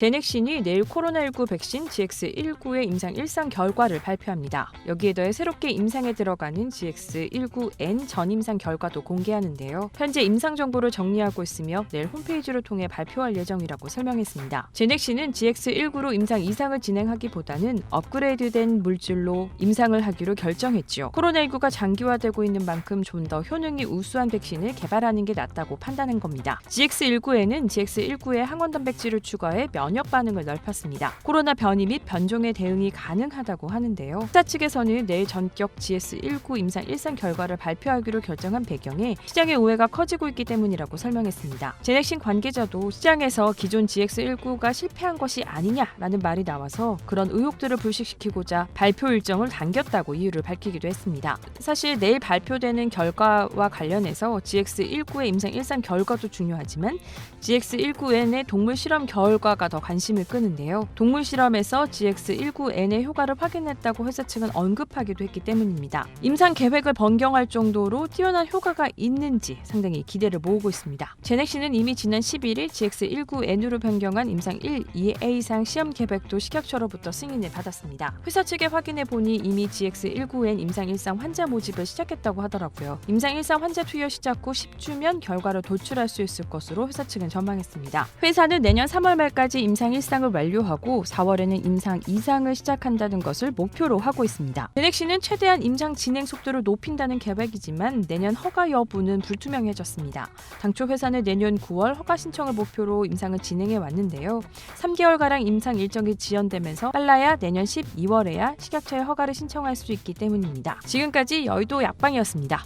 제넥신이 내일 코로나19 백신 GX19의 임상 1상 결과를 발표합니다. 여기에 더해 새롭게 임상에 들어가는 GX19N 전임상 결과도 공개하는데요. 현재 임상 정보를 정리하고 있으며 내일 홈페이지를 통해 발표할 예정이라고 설명했습니다. 제넥신은 GX19로 임상 2상을 진행하기보다는 업그레이드된 물질로 임상을 하기로 결정했지요. 코로나19가 장기화되고 있는 만큼 좀 더 효능이 우수한 백신을 개발하는 게 낫다고 판단한 겁니다. GX19에는 GX19에 항원 단백질을 추가해 면역 반응을 넓혔습니다. 코로나 변이 및 변종에 대응이 가능하다고 하는데요. 회사 측에서는 내일 전격 GS19 임상 1상 결과를 발표하기로 결정한 배경에 시장의 오해가 커지고 있기 때문이라고 설명했습니다. 제넥신 관계자도 시장에서 기존 GX19가 실패한 것이 아니냐라는 말이 나와서 그런 의혹들을 불식시키고자 발표 일정을 당겼다고 이유를 밝히기도 했습니다. 사실 내일 발표되는 결과와 관련해서 GX19의 임상 1상 결과도 중요하지만 GX19N의 동물 실험 결과가 더 관심을 끄는데요. 동물 실험에서 GX19N의 효과를 확인했다고 회사 측은 언급하기도 했기 때문입니다. 임상 계획을 변경할 정도로 뛰어난 효과가 있는지 상당히 기대를 모으고 있습니다. 제넥신은 이미 지난 11일 GX19N으로 변경한 임상 1, 2A상 시험 계획도 식약처로부터 승인을 받았습니다. 회사 측에 확인해 보니 이미 GX19N 임상 1상 환자 모집을 시작했다고 하더라고요. 임상 1상 환자 투여 시작 후 10주면 결과를 도출할 수 있을 것으로 회사 측은 전망했습니다. 회사는 내년 3월 말까지 임상 1상을 완료하고 4월에는 임상 2상을 시작한다는 것을 목표로 하고 있습니다. 제넥신은 최대한 임상 진행 속도를 높인다는 계획이지만 내년 허가 여부는 불투명해졌습니다. 당초 회사는 내년 9월 허가 신청을 목표로 임상을 진행해 왔는데요. 3개월가량 임상 일정이 지연되면서 빨라야 내년 12월에야 식약처에 허가를 신청할 수 있기 때문입니다. 지금까지 여의도 약방이었습니다.